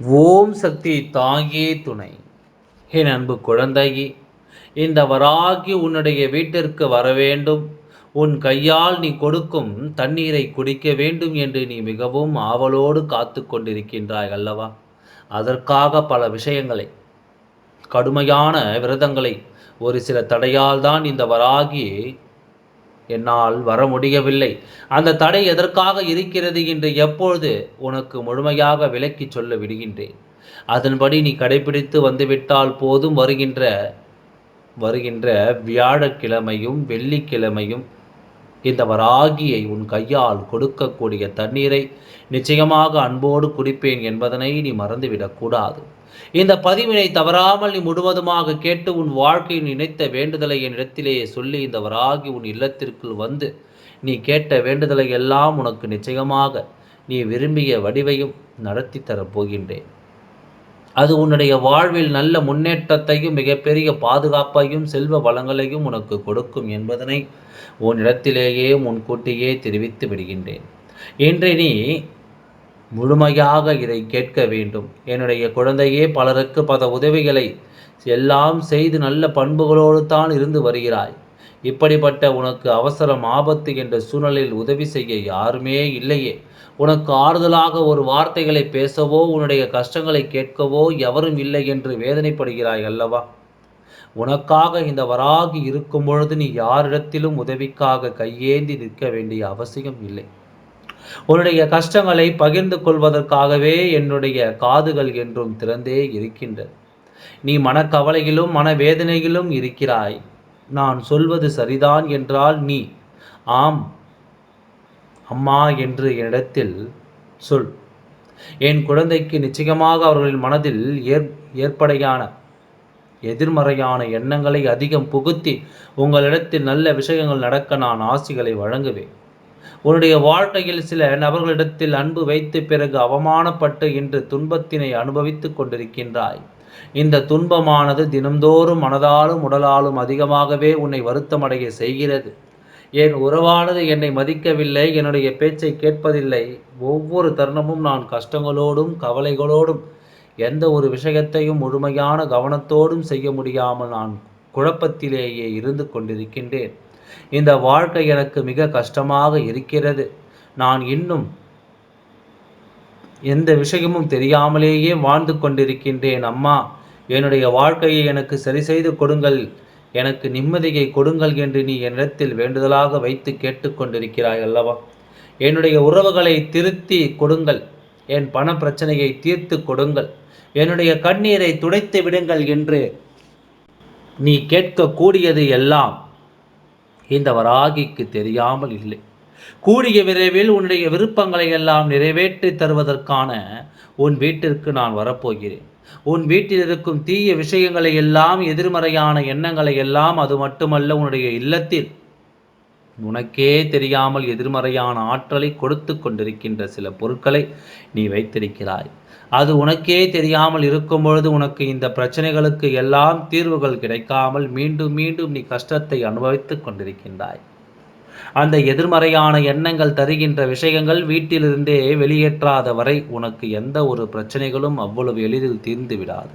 ஓம் சக்தி தாயே துணை. என் அன்பு குழந்தையே இந்த வராகி உன்னுடைய வீட்டிற்கு வர வேண்டும். உன் கையால் நீ கொடுக்கும் தண்ணீரை குடிக்க வேண்டும் என்று நீ மிகவும் ஆவலோடு காத்து கொண்டிருக்கின்றாய் அல்லவா? அதற்காக பல விஷயங்களை கடுமையான விரதங்களை ஒரு சில தடையால் தான் இந்த வராகி என்னால் வர முடியவில்லை. அந்த தடை எதற்காக இருக்கிறது என்று எப்பொழுது உனக்கு முழுமையாக விளக்கி சொல்ல விடுகின்றேன். அதன்படி நீ கடைபிடித்து வந்துவிட்டால் போதும் வருகின்ற வருகின்ற வியாழக்கிழமையும் வெள்ளிக்கிழமையும் இந்த வராகியை உன் கையால் கொடுக்கக்கூடிய தண்ணீரை நிச்சயமாக அன்போடு குடிப்பேன் என்பதனை நீ மறந்துவிடக்கூடாது. இந்த பதிவினை தவறாமல் நீ முழுவதுமாக கேட்டு உன் வாழ்க்கையில் நினைத்த வேண்டுதலை என்னிடத்திலேயே சொல்லி இந்த வராகி உன் இல்லத்திற்குள் வந்து நீ கேட்ட வேண்டுதலை எல்லாம் உனக்கு நிச்சயமாக நீ விரும்பிய வடிவையும் நடத்தி தரப்போகின்றேன் அது உன்னுடைய வாழ்வில் நல்ல முன்னேற்றத்தையும் மிகப்பெரிய பாதுகாப்பையும் செல்வ வளங்களையும் உனக்கு கொடுக்கும் என்பதனை உன்னிடத்திலேயே முன்கூட்டியே தெரிவித்து விடுகின்றேன். இன்று நீ முழுமையாக இதை கேட்க வேண்டும். என்னுடைய குழந்தையே பலருக்கு பல உதவிகளை எல்லாம் செய்து நல்ல பண்புகளோடு தான் இருந்து வருகிறாய். இப்படிப்பட்ட உனக்கு அவசரம் ஆபத்து என்ற சூழலில் உதவி செய்ய யாருமே இல்லையே. உனக்கு ஆறுதலாக ஒரு வார்த்தைகளை பேசவோ உன்னுடைய கஷ்டங்களை கேட்கவோ எவரும் இல்லை என்று வேதனைப்படுகிறாய் அல்லவா? உனக்காக இந்த வராகி இருக்கும் பொழுது நீ யாரிடத்திலும் உதவிக்காக கையேந்தி நிற்க வேண்டிய அவசியம் இல்லை. உன்னுடைய கஷ்டங்களை பகிர்ந்து கொள்வதற்காகவே என்னுடைய காதுகள் என்றும் திறந்தே இருக்கின்றது. நீ மனக்கவலையிலும் மனவேதனையிலும் இருக்கிறாய். நான் சொல்வது சரிதான் என்றால் நீ ஆம் அம்மா என்று என்னிடத்தில் சொல். என் குழந்தைக்கு நிச்சயமாக அவர்களின் மனதில் ஏற் ஏற்படையான எதிர்மறையான எண்ணங்களை அதிகம் புகுத்தி உங்களிடத்தில் நல்ல விஷயங்கள் நடக்க நான் ஆசிகளை வழங்குவேன். உன்னுடைய வாழ்க்கையில் சில நபர்களிடத்தில் அன்பு வைத்து பிறகு அவமானப்பட்டு இன்று துன்பத்தினை அனுபவித்துக் கொண்டிருக்கின்றாய். இந்த துன்பமானது தினந்தோறும் மனதாலும் உடலாலும் அதிகமாகவே உன்னை வருத்தமடைய செய்கிறது. என் உறவானது என்னை மதிக்கவில்லை என்னுடைய பேச்சை கேட்பதில்லை. ஒவ்வொரு தருணமும் நான் கஷ்டங்களோடும் கவலைகளோடும் எந்த ஒரு விஷயத்தையும் முழுமையான கவனத்தோடும் செய்ய முடியாமல் நான் குழப்பத்திலேயே இருந்து கொண்டிருக்கின்றேன். இந்த வாழ்க்கை எனக்கு மிக கஷ்டமாக இருக்கிறது. நான் இன்னும் எந்த விஷயமும் தெரியாமலேயே வாழ்ந்து கொண்டிருக்கின்றேன். அம்மா என்னுடைய வாழ்க்கையை எனக்கு சரி செய்து கொடுங்கள். எனக்கு நிம்மதியை கொடுங்கள் என்று நீ என்னிடத்தில் வேண்டுதலாக வைத்து கேட்டுக்கொண்டிருக்கிறாய் அல்லவா? என்னுடைய உறவுகளை திருத்தி கொடுங்கள். என் பண பிரச்சனையை தீர்த்து கொடுங்கள். என்னுடைய கண்ணீரை துடைத்து விடுங்கள் என்று நீ கேட்கக்கூடியது எல்லாம் இந்த வராகிக்கு தெரியாமல் இல்லை. கூடிய விரைவில் உன்னுடைய விருப்பங்களை எல்லாம் நிறைவேற்றி தருவதற்கான உன் வீட்டிற்கு நான் வரப்போகிறேன். உன் வீட்டில் இருக்கும் தீய விஷயங்களை எல்லாம் எதிர்மறையான எண்ணங்களை எல்லாம் அது மட்டுமல்ல உன்னுடைய இல்லத்தில் உனக்கே தெரியாமல் எதிர்மறையான ஆற்றலை கொடுத்து கொண்டிருக்கின்ற சில பொருட்களை நீ வைத்திருக்கிறாய். அது உனக்கே தெரியாமல் இருக்கும் பொழுது உனக்கு இந்த பிரச்சனைகளுக்கு எல்லாம் தீர்வுகள் கிடைக்காமல் மீண்டும் மீண்டும் நீ கஷ்டத்தை அனுபவித்துக் கொண்டிருக்கின்றாய். அந்த எதிர்மறையான எண்ணங்கள் தருகின்ற விஷயங்கள் வீட்டிலிருந்தே வெளியேற்றாத வரை உனக்கு எந்த ஒரு பிரச்சனைகளும் அவ்வளவு எளிதில் தீர்ந்து விடாது.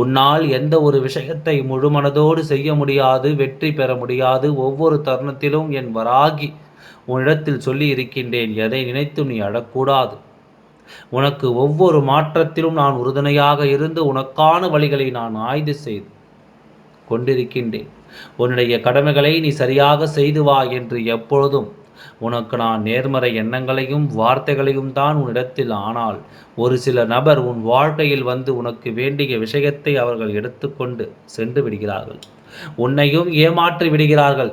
உன்னால் எந்த ஒரு விஷயத்தை முழுமனதோடு செய்ய முடியாது வெற்றி பெற முடியாது ஒவ்வொரு தருணத்திலும் என் வராகி உன்னிடத்தில் சொல்லி இருக்கின்றேன் எதை நினைத்து நீ அழக்கூடாது. உனக்கு ஒவ்வொரு மாற்றத்திலும் நான் உறுதுணையாக இருந்து உனக்கான வழிகளை நான் ஆய்வு செய்து கொண்டிருக்கின்றேன். உன்னுடைய கடமைகளை நீ சரியாக செய்து வா என்று எப்பொழுதும் உனக்கு நான் நேர்மறை எண்ணங்களையும் வார்த்தைகளையும் தான் உன்னிடத்தில் ஆனால் ஒரு சில நபர் உன் வாழ்க்கையில் வந்து உனக்கு வேண்டிய விஷயத்தை அவர்கள் எடுத்துக்கொண்டு சென்று விடுகிறார்கள். உன்னையும் ஏமாற்றி விடுகிறார்கள்.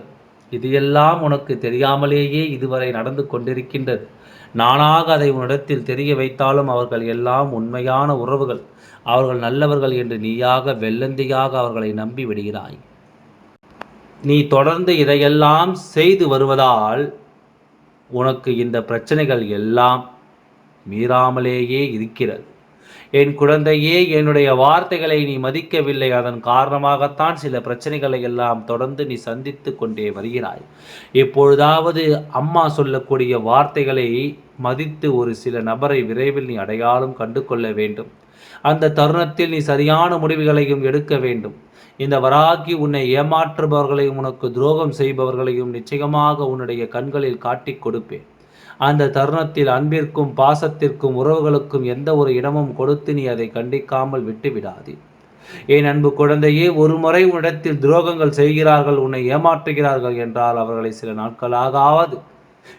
இது எல்லாம் உனக்கு தெரியாமலேயே இதுவரை நடந்து கொண்டிருக்கின்றது. நானாக அதை உன்னிடத்தில் தெரிய வைத்தாலும் அவர்கள் எல்லாம் உண்மையான உறவுகள். அவர்கள் நல்லவர்கள் என்று நீயாக வெள்ளந்தியாக அவர்களை நம்பி விடுகிறாய். நீ தொடர்ந்து இதையெல்லாம் செய்து வருவதால் உனக்கு இந்த பிரச்சனைகள் எல்லாம் மீறாமலேயே இருக்கிறது. என் குழந்தையே என்னுடைய வார்த்தைகளை நீ மதிக்கவில்லை. அதன் காரணமாகத்தான் சில பிரச்சனைகளை எல்லாம் தொடர்ந்து நீ சந்தித்து கொண்டே வருகிறாய். எப்பொழுதாவது அம்மா சொல்லக்கூடிய வார்த்தைகளை மதித்து ஒரு சில நபரை விரைவில் நீ அடையாளம் கண்டு கொள்ள வேண்டும். அந்த தருணத்தில் நீ சரியான முடிவுகளையும் எடுக்க வேண்டும். இந்த வராகி உன்னை ஏமாற்றுபவர்களையும் உனக்கு துரோகம் செய்பவர்களையும் நிச்சயமாக உன்னுடைய கண்களில் காட்டிக் கொடுப்பேன். அந்த தருணத்தில் அன்பிற்கும் பாசத்திற்கும் உறவுகளுக்கும் எந்த ஒரு இடமும் கொடுத்து நீ அதை கண்டிக்காமல் விட்டுவிடாதே. என் அன்பு குழந்தையே ஒரு முறை உன்னிடத்தில் துரோகங்கள் செய்கிறார்கள் உன்னை ஏமாற்றுகிறார்கள் என்றால் அவர்களை சில நாட்களாகாவது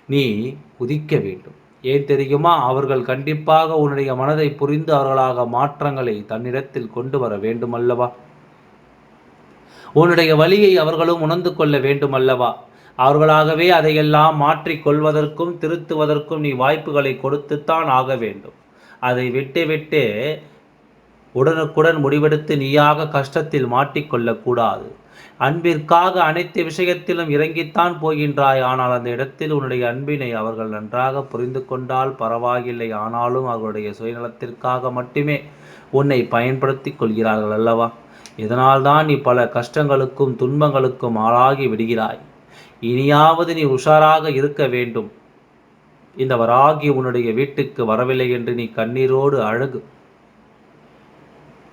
நீ உதிக்க வேண்டும். ஏன் தெரியுமா? அவர்கள் கண்டிப்பாக உன்னுடைய மனதை புரிந்து அவர்களாக மாற்றங்களை தன்னிடத்தில் கொண்டு வர வேண்டும் அல்லவா உன்னுடைய வழியை அவர்களும் உணர்ந்து கொள்ள வேண்டும் அல்லவா அவர்களாகவே அதையெல்லாம் மாற்றிக் கொள்வதற்கும் திருத்துவதற்கும் நீ வாய்ப்புகளை கொடுத்துத்தான் ஆக வேண்டும். அதை விட்டு விட்டு உடனுக்குடன் முடிவெடுத்து நீயாக கஷ்டத்தில் மாட்டிக்கொள்ளக்கூடாது அன்பிற்காக அனைத்து விஷயத்திலும் இறங்கித்தான் போகின்றாய். ஆனால் அந்த இடத்தில் உன்னுடைய அன்பினை அவர்கள் நன்றாக புரிந்து கொண்டால் பரவாயில்லை. ஆனாலும் அவர்களுடைய சுயநலத்திற்காக மட்டுமே உன்னை பயன்படுத்தி கொள்கிறார்கள் அல்லவா? இதனால்தான் நீ பல கஷ்டங்களுக்கும் துன்பங்களுக்கும் ஆளாகி விடுகிறாய். இனியாவது நீ உஷாராக இருக்க வேண்டும். இந்த வராகி உன்னுடைய வீட்டுக்கு வரவில்லை என்று நீ கண்ணீரோடு அழகு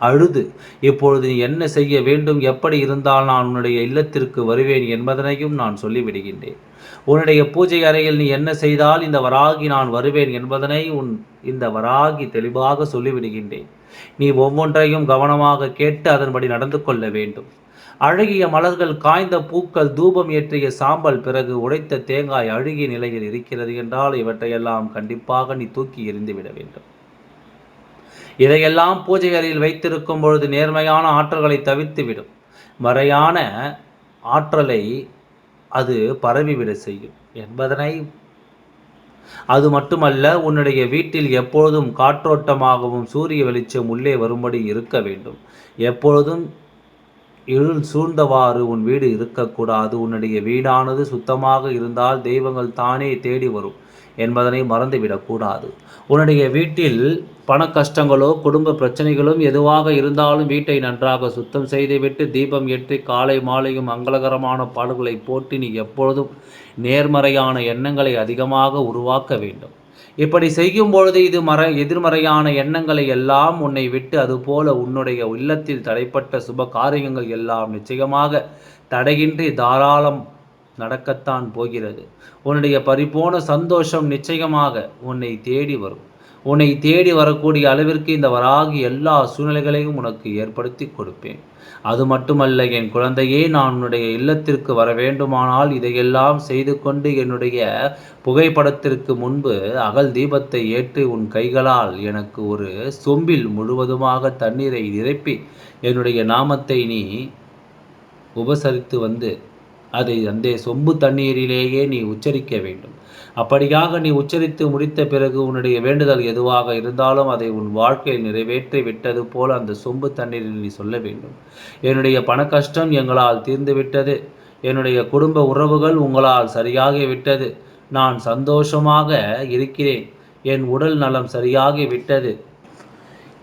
அழுது இப்பொழுது நீ என்ன செய்ய வேண்டும்? எப்படி இருந்தால் நான் உன்னுடைய இல்லத்திற்கு வருவேன் என்பதனையும் நான் சொல்லிவிடுகின்றேன். உன்னுடைய பூஜை அறையில் நீ என்ன செய்தால் இந்த வராகி நான் வருவேன் என்பதனை உன் இந்த வராகி தெளிவாக சொல்லிவிடுகின்றேன். நீ ஒவ்வொன்றையும் கவனமாக கேட்டு அதன்படி நடந்து கொள்ள வேண்டும். அழகிய மலர்கள் காய்ந்த பூக்கள் தூபம் ஏற்றிய சாம்பல் பிறகு உடைத்த தேங்காய் அழுகிய நிலையில் இருக்கிறது என்றால் இவற்றையெல்லாம் கண்டிப்பாக நீ தூக்கி எறிந்துவிட வேண்டும். இதையெல்லாம் பூஜை அறையில் வைத்திருக்கும் பொழுது நேர்மையான ஆற்றல்களை தவிர்த்துவிடும் மறையான ஆற்றலை அது பரவிவிட செய்யும் என்பதனை அது மட்டுமல்ல உன்னுடைய வீட்டில் எப்பொழுதும் காற்றோட்டமாகவும் சூரிய வெளிச்சம் உள்ளே வரும்படி இருக்க வேண்டும். எப்பொழுதும் இருள் சூழ்ந்தவாறு உன் வீடு இருக்கக்கூடாது. உன்னுடைய வீடானது சுத்தமாக இருந்தால் தெய்வங்கள் தானே தேடி வரும் என்பதனை மறந்துவிடக்கூடாது உன்னுடைய வீட்டில் பண கஷ்டங்களோ குடும்ப பிரச்சனைகளும் எதுவாக இருந்தாலும் வீட்டை நன்றாக சுத்தம் செய்துவிட்டு தீபம் ஏற்றி காலை மாலையும் மங்களகரமான பாடல்களை போட்டு நீ எப்பொழுதும் நேர்மறையான எண்ணங்களை அதிகமாக உருவாக்க வேண்டும். இப்படி செய்யும் பொழுது இது மற எதிர்மறையான எண்ணங்களை எல்லாம் உன்னை விட்டு அதுபோல உன்னுடைய இல்லத்தில் தடைப்பட்ட சுப காரியங்கள் எல்லாம் நிச்சயமாக தடையின்றி தாராளம் நடக்கத்தான் போகிறது. உன்னுடைய பரிபூர்ண சந்தோஷம் நிச்சயமாக உன்னை தேடி வரும். உன்னை தேடி வரக்கூடிய அளவிற்கு இந்த வராகி எல்லா சூழ்நிலைகளையும் உனக்கு ஏற்படுத்தி கொடுப்பேன். அது மட்டுமல்ல என் குழந்தையே நான் உன்னுடைய இல்லத்திற்கு வர வேண்டுமானால் இதையெல்லாம் செய்து கொண்டு என்னுடைய புகைப்படத்திற்கு முன்பு அகல் தீபத்தை ஏற்றி உன் கைகளால் எனக்கு ஒரு சொம்பில் முழுவதுமாக தண்ணீரை நிரப்பி என்னுடைய நாமத்தை நீ உபசரித்து வந்து அதை அந்த சொம்பு தண்ணீரிலேயே நீ உச்சரிக்க வேண்டும். அப்படியாக நீ உச்சரித்து முடித்த பிறகு உன்னுடைய வேண்டுதல் எதுவாக இருந்தாலும் அதை உன் வாழ்க்கையில் நிறைவேற்றி விட்டது போல் அந்த சொம்பு தண்ணீரில் நீ சொல்ல வேண்டும். என்னுடைய பண கஷ்டம் எங்களால் தீர்ந்துவிட்டது என்னுடைய குடும்ப உறவுகள் உங்களால் சரியாகிவிட்டது நான் சந்தோஷமாக இருக்கிறேன். என் உடல் நலம் சரியாகி விட்டது.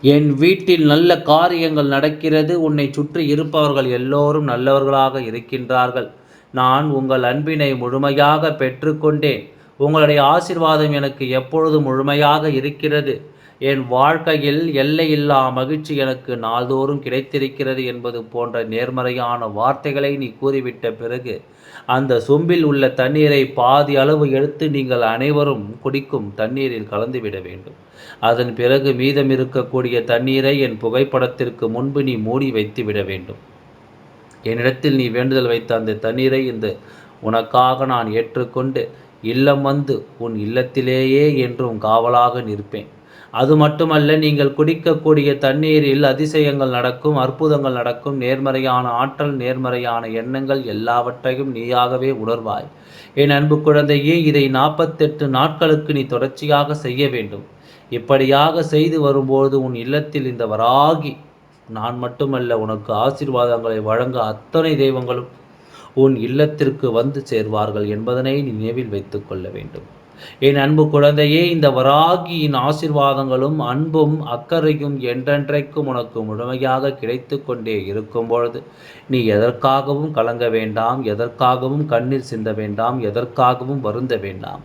என் வீட்டில் நல்ல காரியங்கள் நடக்கிறது. உன்னை சுற்றி இருப்பவர்கள் எல்லோரும் நல்லவர்களாக இருக்கின்றார்கள். நான் உங்கள் அன்பினை முழுமையாக பெற்றுக்கொண்டேன். உங்களுடைய ஆசிர்வாதம் எனக்கு எப்பொழுதும் முழுமையாக இருக்கிறது. என் வாழ்க்கையில் எல்லையில்லா மகிழ்ச்சி எனக்கு நாள்தோறும் கிடைத்திருக்கிறது என்பது போன்ற நேர்மறையான வார்த்தைகளை நீ கூறிவிட்ட பிறகு அந்த சொம்பில் உள்ள தண்ணீரை பாதி அளவு எடுத்து நீங்கள் அனைவரும் குடிக்கும் தண்ணீரில் கலந்துவிட வேண்டும். அதன் பிறகு மீதம் இருக்கக்கூடிய தண்ணீரை என் புகைப்படத்திற்கு முன்பு நீ மூடி வைத்து விட வேண்டும். என்னிடத்தில் நீ வேண்டுதல் வைத்த அந்த தண்ணீரை இந்த உனக்காக நான் ஏற்றுக்கொண்டு இல்லம் வந்து உன் இல்லத்திலேயே என்றும் காவலாக நிற்பேன். அது மட்டுமல்ல நீங்கள் குடிக்கக்கூடிய தண்ணீரில் அதிசயங்கள் நடக்கும் அற்புதங்கள் நடக்கும் நேர்மறையான ஆற்றல் நேர்மறையான எண்ணங்கள் எல்லாவற்றையும் நீயாகவே உணர்வாய். என் அன்பு குழந்தையே இதை நாற்பத்தெட்டு நாட்களுக்கு நீ தொடர்ச்சியாக செய்ய வேண்டும். இப்படியாக செய்து வரும்போது உன் இல்லத்தில் இந்த வராகி நான் மட்டுமல்ல உனக்கு ஆசீர்வாதங்களை வழங்க அத்தனை தெய்வங்களும் உன் இல்லத்திற்கு வந்து சேர்வார்கள் என்பதனை நீ நினைவில் வைத்து கொள்ள வேண்டும். என் அன்பு குழந்தையே இந்த வராகியின் ஆசிர்வாதங்களும் அன்பும் அக்கறையும் என்றென்றைக்கும் உனக்கு முழுமையாக கிடைத்து கொண்டே இருக்கும் பொழுது நீ எதற்காகவும் கலங்க வேண்டாம் எதற்காகவும் கண்ணீர் சிந்த வேண்டாம் எதற்காகவும் வருந்த வேண்டாம்.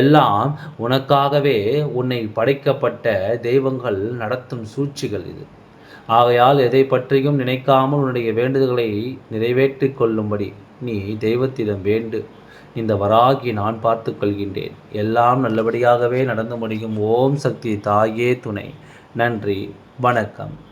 எல்லாம் உனக்காகவே உன்னை படைக்கப்பட்ட தெய்வங்கள் நடத்தும் சூழ்ச்சிகள் இது. ஆகையால் எதை பற்றியும் நினைக்காமல் உன்னுடைய வேண்டுதல்களை நிறைவேற்றிக் கொள்ளும்படி நீ தெய்வத்திடம் வேண்டு. இந்த வராகி நான் பார்த்து கொள்கின்றேன். எல்லாம் நல்லபடியாகவே நடந்து முடியும். ஓம் சக்தி தாயே துணை. நன்றி. வணக்கம்.